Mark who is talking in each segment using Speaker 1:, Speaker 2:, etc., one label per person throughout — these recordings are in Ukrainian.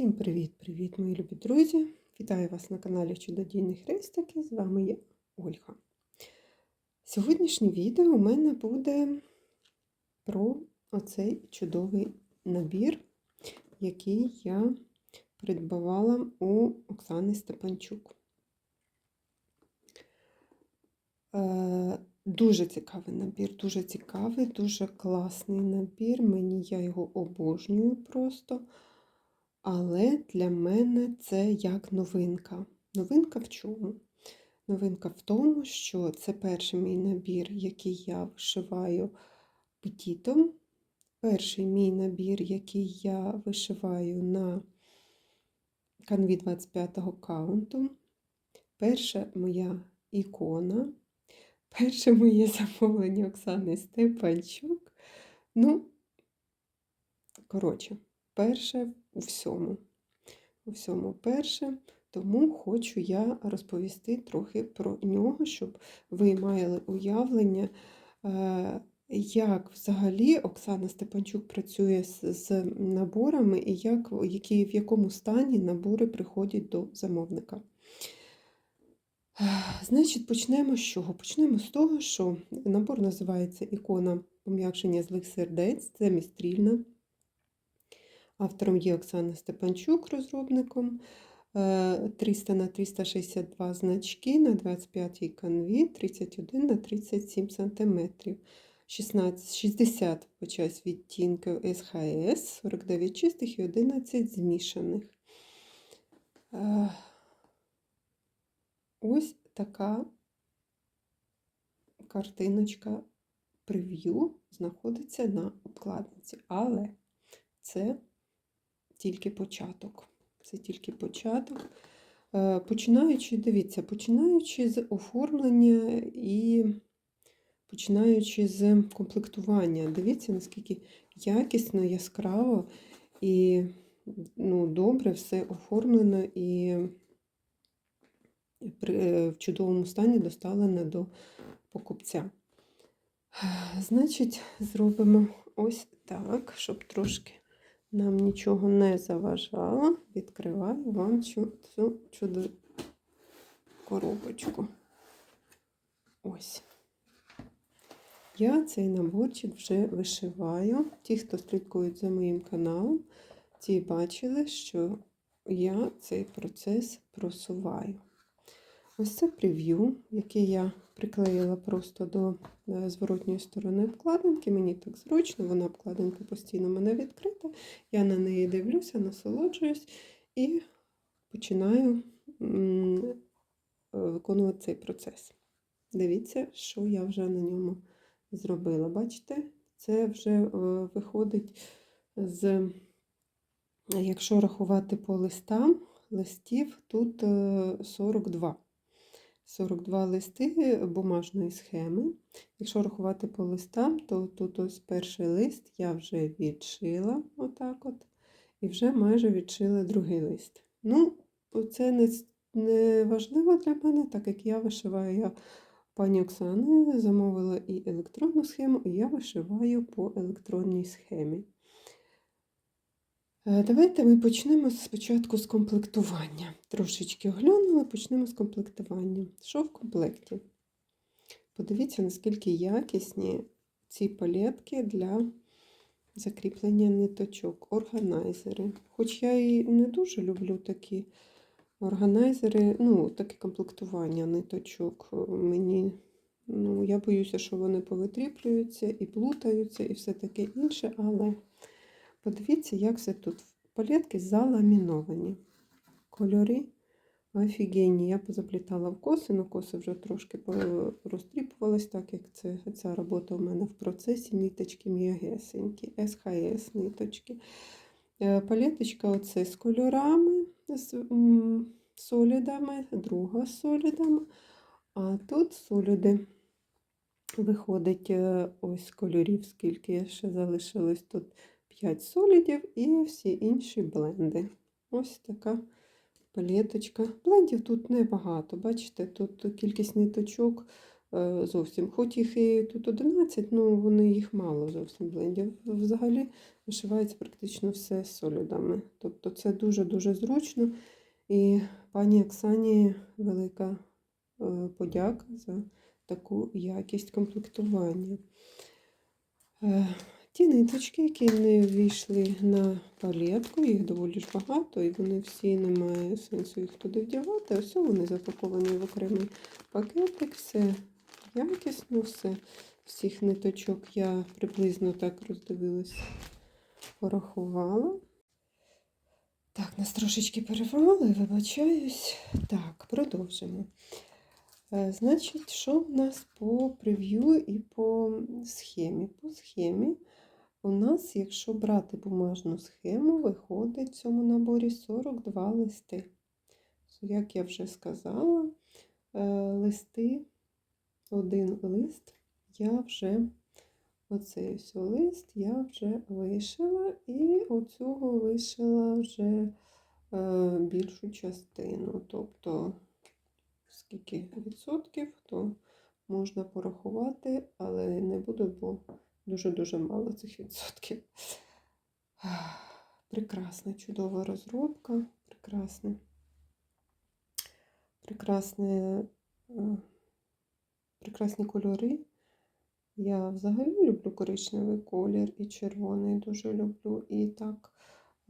Speaker 1: Всім привіт-привіт, мої любі друзі! Вітаю вас на каналі Чудодійні Хрестики. З вами я, Ольга. Сьогоднішнє відео у мене буде про оцей чудовий набір, який я придбавала у Оксани Степанчук. Е, Дуже цікавий набір, дуже цікавий, дуже класний набір. Мені я його обожнюю просто. Але для мене це як новинка. Новинка в чому? Новинка в тому, що це перший мій набір, який я вишиваю петітом. Перший мій набір, який я вишиваю на канві 25-го каунту. Перша моя ікона, перше моє замовлення Оксани Степанчук. Ну, коротше, перше у всьому. У всьому перше. Тому хочу я розповісти трохи про нього, щоб ви мали уявлення, е, як взагалі Оксана Степанчук працює з, наборами і як, які, в якому стані набори приходять до замовника. Значить, почнемо з чого? Почнемо з того, що набор називається Ікона пом'якшення злих сердець, це містрільна. Автором є Оксана Степанчук, розробником 300 на 362 значки на 25 канві, 31 на 37 см, 16, 60 почась відтінків СХС, 49 чистих і 11 змішаних. Ось така картиночка прев'ю знаходиться на обкладинці, але це тільки початок. Це тільки початок. Е, починаючи, дивіться, починаючи з оформлення і починаючи з комплектування. Дивіться, наскільки якісно, яскраво і ну, добре все оформлено і в чудовому стані доставлено до покупця. Значить, зробимо ось так, щоб трошки нам нічого не заважало, відкриваю вам цю, цю чудо коробочку. Ось. Я цей наборчик вже вишиваю. Ті, хто слідкують за моїм каналом, ті бачили, що я цей процес просуваю. Ось це прев'ю, яке я приклеїла просто до е, зворотньої сторони обкладинки. Мені так зручно, вона обкладинка постійно в мене відкрита. Я на неї дивлюся, насолоджуюсь і починаю виконувати цей процес. Дивіться, що я вже на ньому зробила. Бачите, це вже е, виходить з, якщо рахувати по листам, листів тут 42. Е, 42 листи бумажної схеми. Якщо рахувати по листам, то тут ось перший лист я вже відшила, отак от, і вже майже відшила другий лист. Ну, це не, не важливо для мене, так як я вишиваю я пані Оксани, замовила і електронну схему, і я вишиваю по електронній схемі. Е, давайте ми почнемо спочатку з комплектування. Трошечки оглянули, почнемо з комплектування. Що в комплекті? Подивіться, наскільки якісні ці палетки для закріплення ниточок, органайзери. Хоч я і не дуже люблю такі органайзери, ну, таке комплектування ниточок. Мені, ну, Я боюся, що вони повитріплюються і плутаються, і все таке інше, але. Подивіться, як все тут. Палетки заламіновані. Кольори офігенні. Я позаплітала в коси, але коси вже трошки розтріпувались, так як це, ця робота у мене в процесі. Ниточки м'ягесенькі, СХС ниточки. Е, палеточка оце з кольорами, з солідами, друга з солідами. А тут соліди. Виходить, е, ось кольорів, скільки ще залишилось тут 5 солідів і всі інші бленди. Ось така палеточка. Блендів тут небагато. Бачите, тут кількість ниточок е, зовсім. Хоч їх і тут 11, ну вони їх мало зовсім блендів. Взагалі вишивається практично все солідами. Тобто це дуже-дуже зручно. І пані Оксані велика е, подяка за таку якість комплектування. Ті ниточки, які не ввійшли на палетку, їх доволі ж багато, і вони всі немає сенсу їх туди вдягати. Ось вони запаковані в окремий пакетик, все якісно, все. Всіх ниточок я приблизно так роздивилась, порахувала. Так, нас трошечки перервали, вибачаюсь. Так, продовжимо. Е, Значить, що в нас по прев'ю і по схемі? По схемі у нас, якщо брати бумажну схему, виходить в цьому наборі 42 листи. Як я вже сказала, е, листи, один лист я вже, оцей ось лист я вже вишила, і оцього вишила вже е, більшу частину. Тобто, скільки відсотків, то можна порахувати, але не буду, бо дуже-дуже мало цих відсотків. Прекрасна, чудова розробка, прекрасне, прекрасне, е, прекрасні кольори. Я взагалі люблю коричневий колір і червоний дуже люблю. І так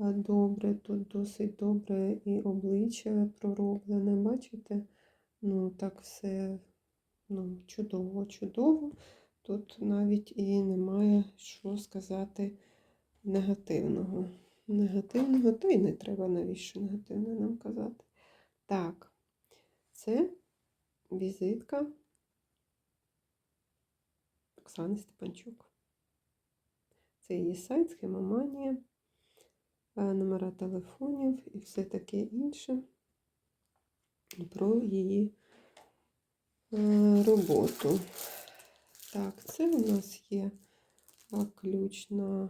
Speaker 1: е, добре, тут досить добре і обличчя пророблене. Бачите? Ну, так все ну, чудово, чудово. Тут навіть і немає що сказати негативного. Негативного, та й не треба навіщо негативне нам казати. Так, це візитка Оксани Степанчук. Це її сайт, схемоманія, е, номера телефонів і все таке інше про її е, роботу. Так, це у нас є ключ на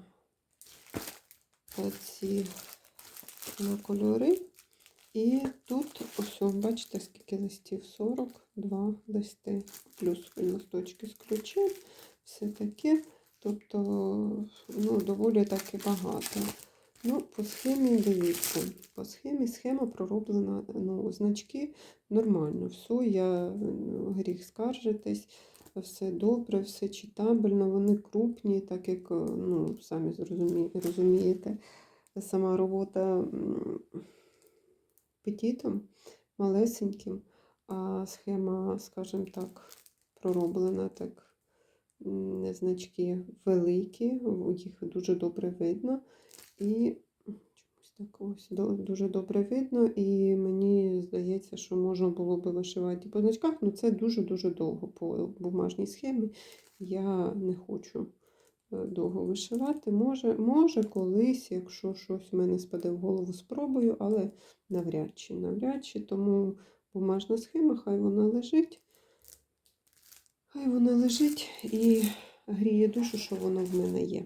Speaker 1: оці на кольори. І тут, ось, бачите, скільки листів? 42 листи, плюс листочки з ключем, все таке. Тобто, ну, доволі таки багато. Ну, по схемі дивіться, по схемі схема пророблена, ну, значки нормально, все, я ну, гріх скаржитись все добре, все читабельно, вони крупні, так як, ну, самі розумієте, сама робота петітом, малесеньким, а схема, скажімо так, пророблена так, значки великі, їх дуже добре видно. І так ось дуже добре видно, і мені здається, що можна було би вишивати по значках, але це дуже-дуже довго по бумажній схемі. Я не хочу е, довго вишивати. Може, може колись, якщо щось в мене спаде в голову, спробую, але навряд чи, навряд чи. Тому бумажна схема, хай вона лежить. Хай вона лежить і гріє душу, що воно в мене є.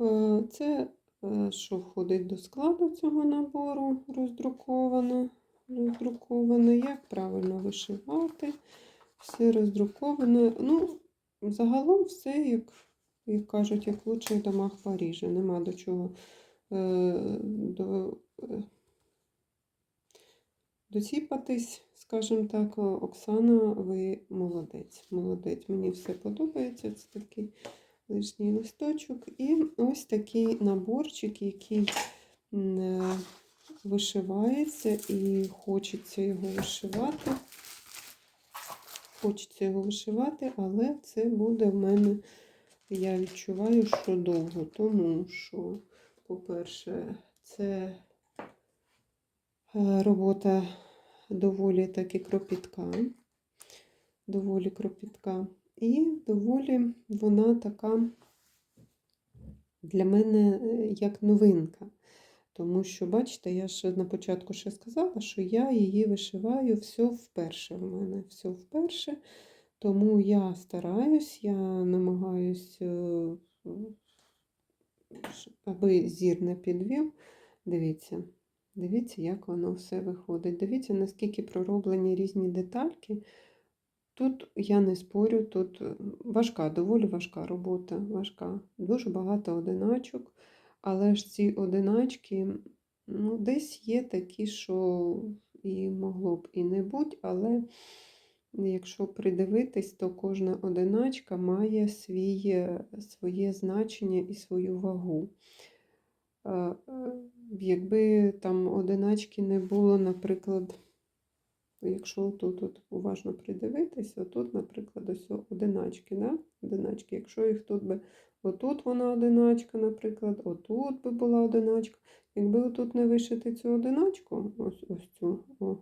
Speaker 1: Е, Це, е, що входить до складу цього набору, роздруковано. Роздруковано, як правильно вишивати. Все роздруковане. Ну, загалом все, як, як кажуть, як в домах Парижа. Нема до чого е, до, доціпатись, скажімо так. Оксана, ви молодець. Молодець. Мені все подобається. Це такий лишній листочок. І ось такий наборчик, який е, вишивається і хочеться його вишивати. Хочеться його вишивати, але це буде в мене, я відчуваю, що довго, тому що, по-перше, це е, робота доволі таки кропітка, доволі кропітка. І доволі вона така для мене е, як новинка. Тому що, бачите, я ж на початку ще сказала, що я її вишиваю все вперше в мене. Все вперше. Тому я стараюсь, я намагаюсь, е, аби зір не підвів. Дивіться, Дивіться, як воно все виходить. Дивіться, наскільки пророблені різні детальки. Тут я не спорю, тут е, важка, доволі важка робота. Важка. Дуже багато одиначок, але ж ці одиначки, ну, десь є такі, що і могло б і не бути, але якщо придивитись, то кожна одиначка має своє, своє значення і свою вагу. Е, е, Якби там одиначки не було, наприклад, якщо тут от уважно придивитись, отут, наприклад, ось одиначки, да? одиначки. Якщо їх тут би, отут вона одиначка, наприклад, отут би була одиначка. Якби отут не вишити цю одиначку, ось ось цю, о,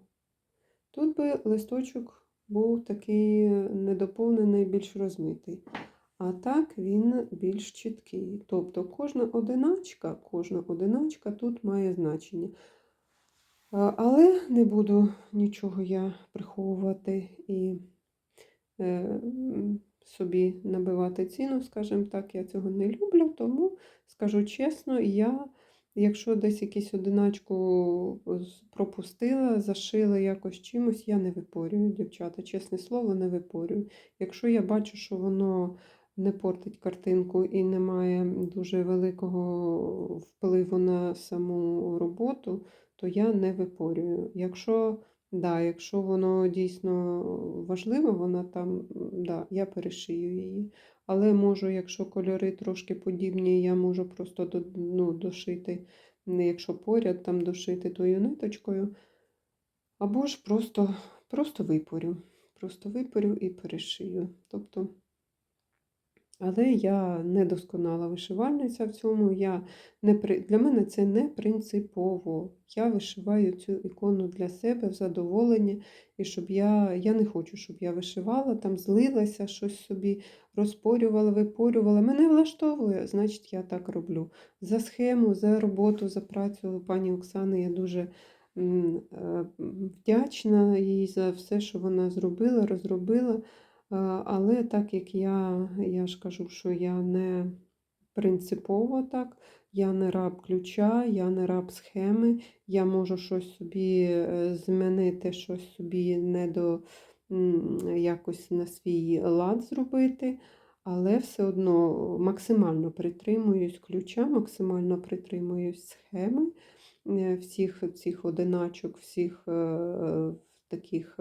Speaker 1: тут би листочок був такий недоповнений, більш розмитий. А так він більш чіткий. Тобто кожна одиначка, кожна одиначка тут має значення. Але не буду нічого я приховувати і е, собі набивати ціну, скажімо так, я цього не люблю, тому скажу чесно, я, якщо десь якусь одиначку пропустила, зашила якось чимось, я не випорюю, дівчата, чесне слово, не випорюю. Якщо я бачу, що воно не портить картинку і не має дуже великого впливу на саму роботу, то я не випорюю. Якщо, да, якщо воно дійсно важливо, вона там, да, я перешию її. Але можу, якщо кольори трошки подібні, я можу просто до, ну, дошити, якщо поряд там дошити тою ниточкою. Або ж просто, просто випорю. Просто випорю і перешию. Тобто, але я не досконала вишивальниця в цьому. Я не при... Для мене це не принципово. Я вишиваю цю ікону для себе в задоволення, і щоб я, я не хочу, щоб я вишивала, там злилася, щось собі розпорювала, випорювала. Мене влаштовує, значить, я так роблю. За схему, за роботу, за працю пані Оксани я дуже е, вдячна їй за все, що вона зробила, розробила. А, Але так як я, я ж кажу, що я не принципово так, я не раб ключа, я не раб схеми, я можу щось собі е, змінити, щось собі не до якось на свій лад зробити, але все одно максимально притримуюсь ключа, максимально притримуюсь схеми е, всіх цих одиначок, всіх е, таких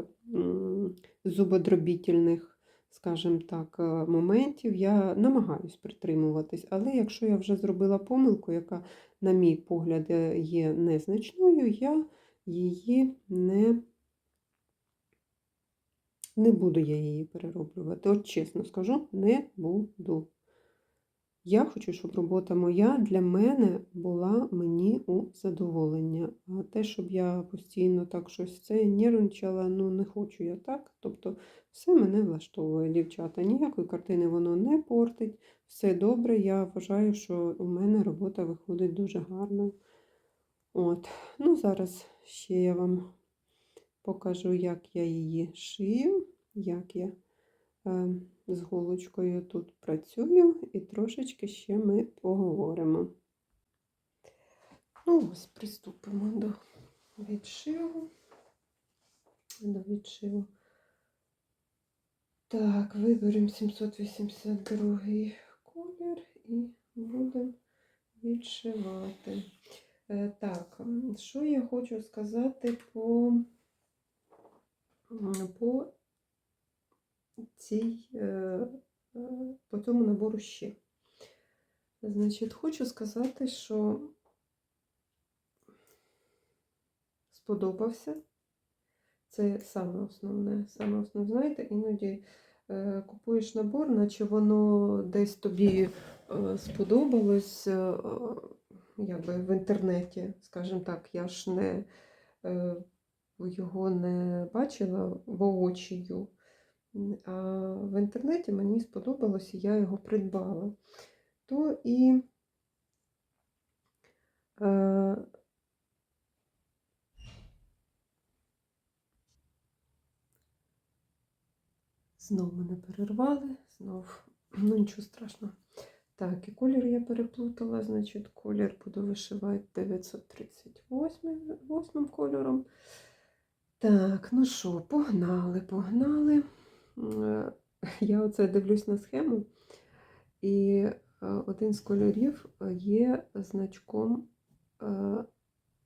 Speaker 1: зубодробітельних скажімо так, е, моментів я намагаюсь притримуватись. Але якщо я вже зробила помилку, яка, на мій погляд, е, є незначною, я її не, не буду я її перероблювати. От чесно скажу, не буду. Я хочу, щоб робота моя для мене була мені у задоволення. А те, щоб я постійно так щось це нервничала, ну не хочу я так. Тобто все мене влаштовує, дівчата. Ніякої картини воно не портить. Все добре. Я вважаю, що у мене робота виходить дуже гарно. От. Ну, зараз ще я вам покажу, як я її шию, як я з голочкою тут працюю, і трошечки ще ми поговоримо. Ну, ось приступимо до відшиву. До відшиву. Так, виберемо 782 колір і будемо відшивати. Е, Так, що я хочу сказати по, по цій, е, е, по цьому набору ще. Значить, хочу сказати, що сподобався. Це саме основне. Саме основне, знаєте, іноді е, купуєш набор, наче воно десь тобі сподобалось е, якби в інтернеті, скажімо так, я ж не його не бачила воочію. А в інтернеті мені сподобалось, і я його придбала. То і е, знов мене перервали, знов, ну нічого страшного. Так, і колір я переплутала, значить, колір буду вишивати 938 восьмим кольором. Так, ну що, погнали, погнали. Е, Я оце дивлюсь на схему, і е, один з кольорів є значком е,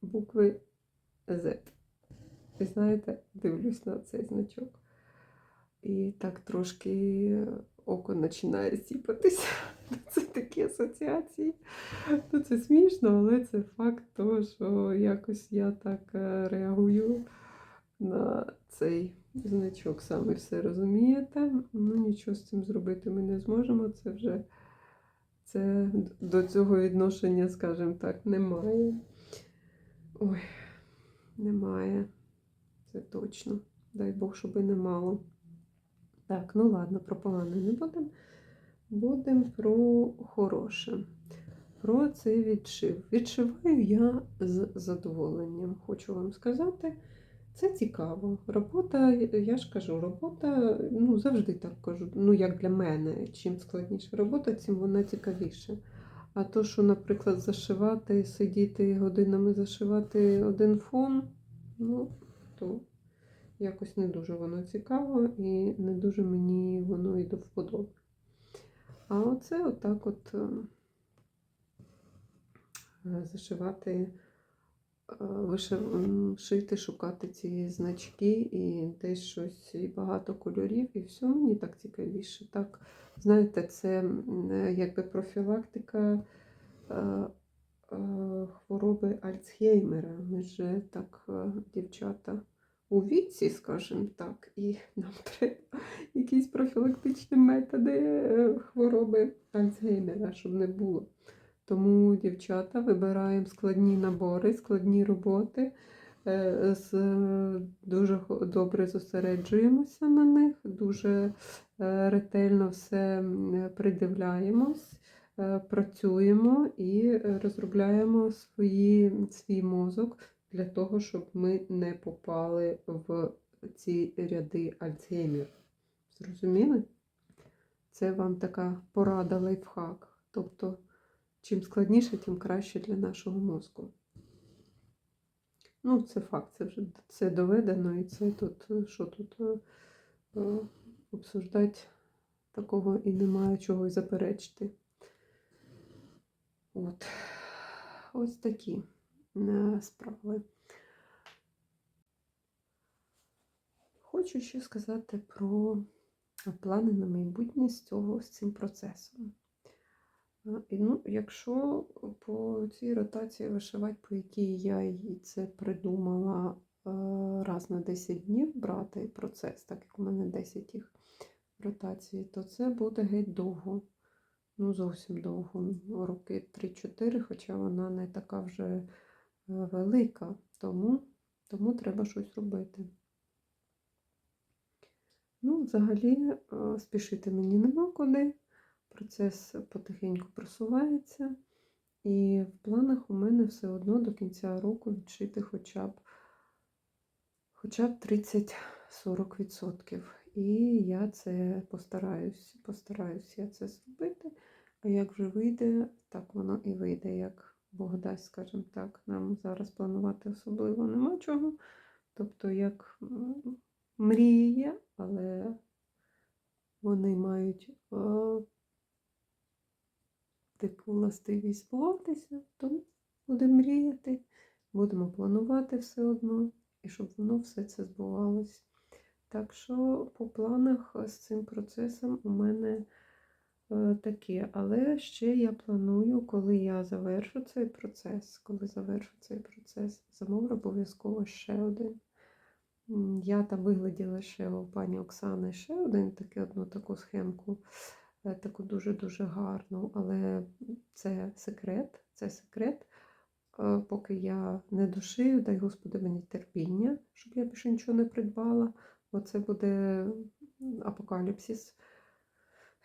Speaker 1: букви Z. Ви знаєте, дивлюсь на цей значок. І так трошки око починає сіпатися. Це такі асоціації. Ну, це смішно, але це факт того, що якось я так е, реагую на цей значок. Саме все розумієте. Ну, нічого з цим зробити ми не зможемо. Це вже це до цього відношення, скажімо так, немає. Ой, немає. Це точно. Дай Бог, щоб не мало. Так, ну ладно, про погане не будемо. Будемо про хороше. Про цей відшив. Відшиваю я з задоволенням, хочу вам сказати. Це цікаво. Робота, я ж кажу, робота, ну завжди так кажу, ну як для мене, чим складніша робота, тим вона цікавіша. А то, що, наприклад, зашивати, сидіти годинами зашивати один фон, ну, то якось не дуже воно цікаво і не дуже мені воно і до вподоби. А оце отак от е, зашивати, шити, шукати ці значки і десь щось і багато кольорів, і все мені так цікавіше. Так, знаєте, це якби профілактика е, е, хвороби Альцгеймера. Ми ж так, е, дівчата, у віці, скажімо так, і нам треба якісь профілактичні методи хвороби Альцгеймера, щоб не було. Тому, дівчата, вибираємо складні набори, складні роботи, е, е, дуже добре зосереджуємося на них, дуже е, ретельно все придивляємось, працюємо і розробляємо свої, свій мозок для того, щоб ми не попали в ці ряди Альцгеймер. Зрозуміли? Це вам така порада лайфхак. Тобто, чим складніше, тим краще для нашого мозку. Ну, це факт, це вже це доведено, і це тут, е, що тут е, е, обсуждати такого і немає чого й заперечити. От. Ось такі е, справи. Хочу ще сказати про плани на майбутнє з цього з цим процесом. Е, ну, якщо по цій ротації вишивати, по якій я і це придумала е, раз на 10 днів брати процес, так як у мене 10 їх ротацій, то це буде геть довго. Ну, зовсім довго, роки 3-4, хоча вона не така вже е, велика, тому, тому треба щось робити. Ну, взагалі, спішити мені нема куди. Процес потихеньку просувається. І в планах у мене все одно до кінця року відшити хоча б, хоча б 30-40%. І я це постараюсь, постараюсь я це зробити. А як вже вийде, так воно і вийде, як Бог дасть, скажімо так. Нам зараз планувати особливо нема чого. Тобто, як мрії але вони мають е, таку властивість збуватися, тому будемо мріяти, будемо планувати все одно, і щоб воно все це збувалося. Так що по планах з цим процесом у мене е, таке. Але ще я планую, коли я завершу цей процес, коли завершу цей процес, замовлю обов'язково ще один. Я там вигляділа ще у пані Оксани ще один, таки, одну таку схемку, таку дуже-дуже гарну, але це секрет, це секрет. Е, Поки я не дошию, дай Господи мені терпіння, щоб я більше нічого не придбала. Бо це буде апокаліпсис.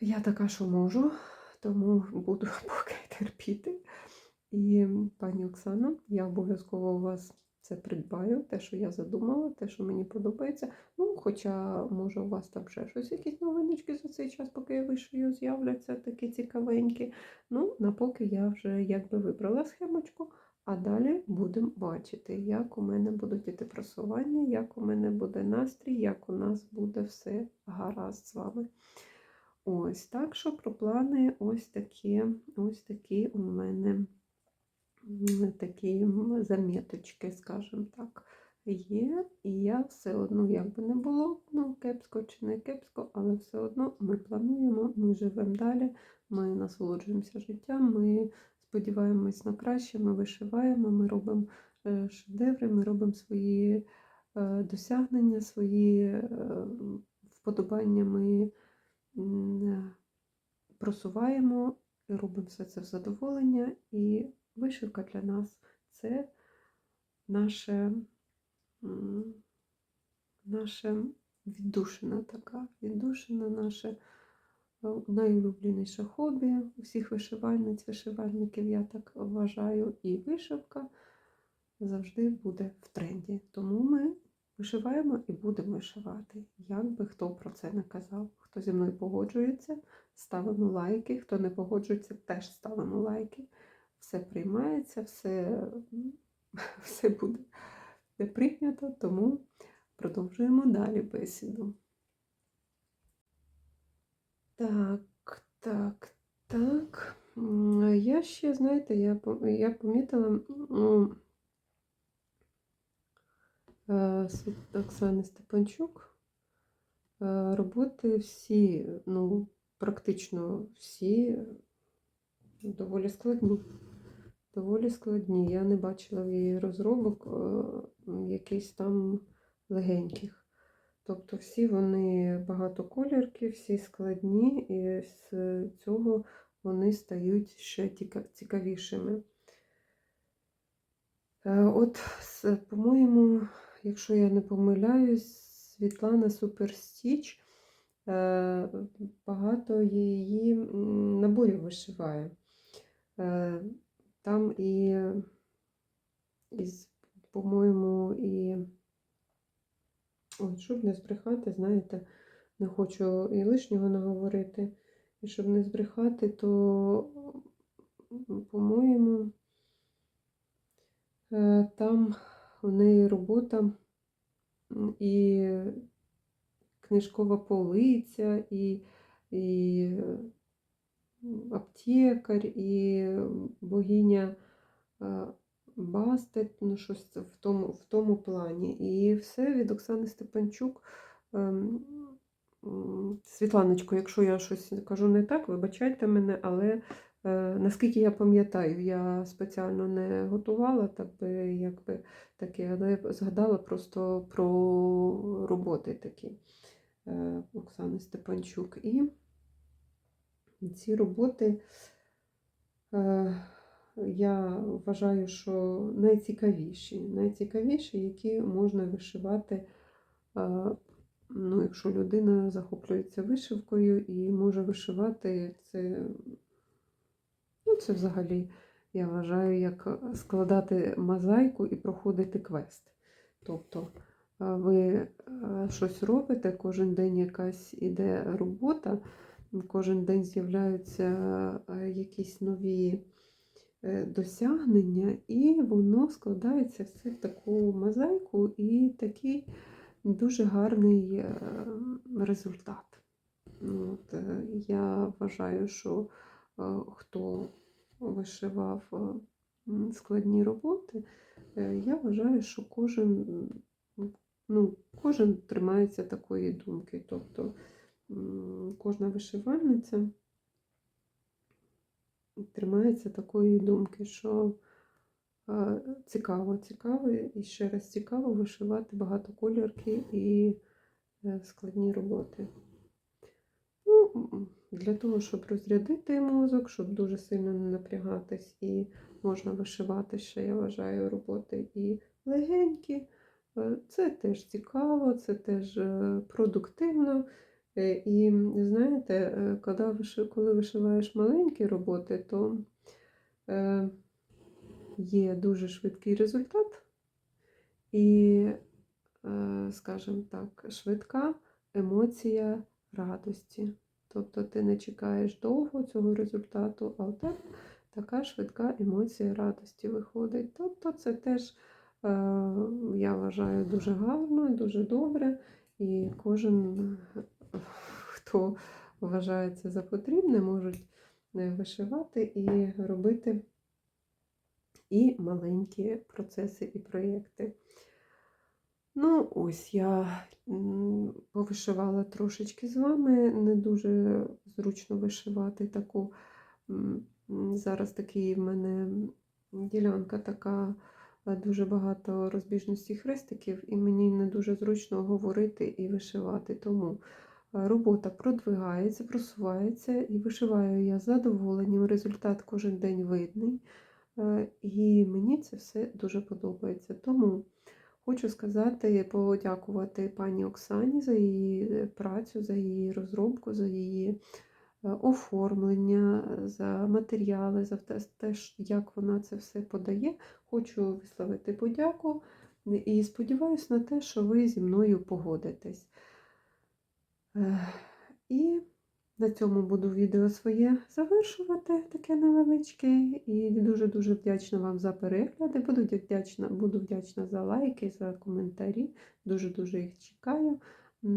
Speaker 1: Я така, що можу, тому буду поки терпіти. І пані Оксана, я обов'язково у вас це придбаю, те, що я задумала, те, що мені подобається. Ну, хоча, може, у вас там ще щось, якісь новиночки за цей час, поки я вишию, з'являться такі цікавенькі. Ну, напоки я вже якби вибрала схемочку, а далі будемо бачити, як у мене будуть іти просування, як у мене буде настрій, як у нас буде все гаразд з вами. Ось так що про плани ось такі, ось такі у мене такі заміточки, скажімо так, є. І я все одно, як би не було, ну, кепсько чи не кепсько, але все одно ми плануємо, ми живемо далі, ми насолоджуємося життям, ми сподіваємось на краще, ми вишиваємо, ми робимо е, шедеври, ми робимо свої е, досягнення, свої е, вподобання. Ми просуваємо робимо все це в задоволення. І вишивка для нас це наше, наше віддушина така, віддушина, наше е, найулюбленіше хобі у всіх вишивальниць, вишивальників, я так вважаю, і вишивка завжди буде в тренді. Тому ми вишиваємо і будемо вишивати. Як би хто про це не казав. Хто зі мною погоджується, ставимо лайки, хто не погоджується, теж ставимо лайки. Все приймається, все, все буде прийнято, тому продовжуємо далі бесіду. Так, так, так. Я ще, знаєте, я, я помітила ну, е, Оксани Степанчук е, роботи всі, ну, практично всі доволі складні. Доволі складні. Я не бачила в її розробок е, якихось там легеньких. Тобто всі вони багатоколірки, всі складні, і з цього вони стають ще цікавішими. Е, От, по-моєму, якщо я не помиляюсь, Світлана Суперстіч е, багато її наборів вишиває. Там і, із, по-моєму, і Ой, щоб не збрехати, знаєте, не хочу і лишнього наговорити. І щоб не збрехати, то, по-моєму, е, там у неї робота і книжкова полиця, і, і аптекар, і богиня Бастет, ну щось в тому, в тому плані. І все від Оксани Степанчук. Ем, Світланочко, якщо я щось кажу не так, вибачайте мене, але е, наскільки я пам'ятаю, я спеціально не готувала, так би, якби таке, але я згадала просто про роботи такі е, Оксани Степанчук. І ці роботи. Е, я вважаю, що найцікавіші, найцікавіші, які можна вишивати, ну, якщо людина захоплюється вишивкою і може вишивати це, ну, це взагалі, я вважаю, як складати мозаїку і проходити квест. Тобто ви щось робите, кожен день якась іде робота, кожен день з'являються якісь нові е, досягнення, і воно складається все в таку мозаїку і такий дуже гарний е, результат. Ну, От, е, я вважаю, що е, хто вишивав е, складні роботи, е, я вважаю, що кожен, ну, кожен тримається такої думки. Тобто кожна вишивальниця тримається такої думки, що е, цікаво, цікаво і ще раз цікаво вишивати багатоколірки і е, складні роботи. Ну, для того, щоб розрядити мозок, щоб дуже сильно не напрягатись, і можна вишивати ще, я вважаю, роботи і легенькі. Е, Це теж цікаво, це теж продуктивно. Е, І знаєте, е, коли вишиваєш маленькі роботи, то е, є дуже швидкий результат, і, скажімо так, швидка емоція радості. Тобто ти не чекаєш довго цього результату, а у тебе така швидка емоція радості виходить. Тобто це теж, я вважаю, дуже гарно, дуже добре. І кожен, хто вважає це за потрібне, можуть е, вишивати і робити і маленькі процеси і проєкти. Ну, ось я повишивала трошечки з вами. Не дуже зручно вишивати таку. Зараз такий в мене ділянка така, е, дуже багато розбіжностей хрестиків, і мені не дуже зручно говорити і вишивати. Тому робота продвигається, просувається, і вишиваю я з задоволенням. Результат кожен день видний. Е, І мені це все дуже подобається. Тому хочу сказати, подякувати пані Оксані за її е, працю, за її розробку, за її е, оформлення, за матеріали, за те, те, як вона це все подає. Хочу висловити подяку і сподіваюся на те, що ви зі мною погодитесь. І на цьому буду відео своє завершувати, таке невеличке. І дуже-дуже вдячна вам за перегляди. Буду вдячна, буду вдячна за лайки, за коментарі. Дуже-дуже їх чекаю. Е,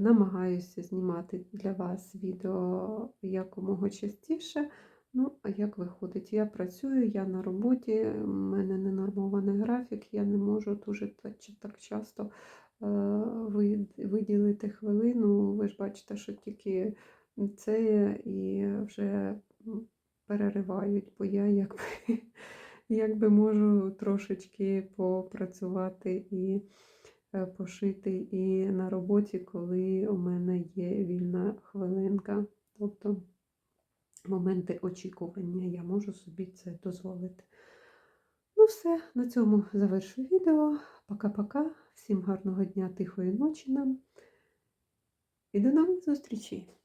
Speaker 1: Намагаюся знімати для вас відео якомога частіше. Ну, а як виходить? Я працюю, я на роботі, в мене ненормований графік, я не можу дуже так часто виділити хвилину. Ви ж бачите, що тільки це і вже переривають, бо я якби, якби можу трошечки попрацювати і е, пошити і на роботі, коли у мене є вільна хвилинка. Тобто моменти очікування я можу собі це дозволити. Ну, все, на цьому завершую відео. Пока-пока. Всім гарного дня, тихої ночі нам. І до нових зустрічей!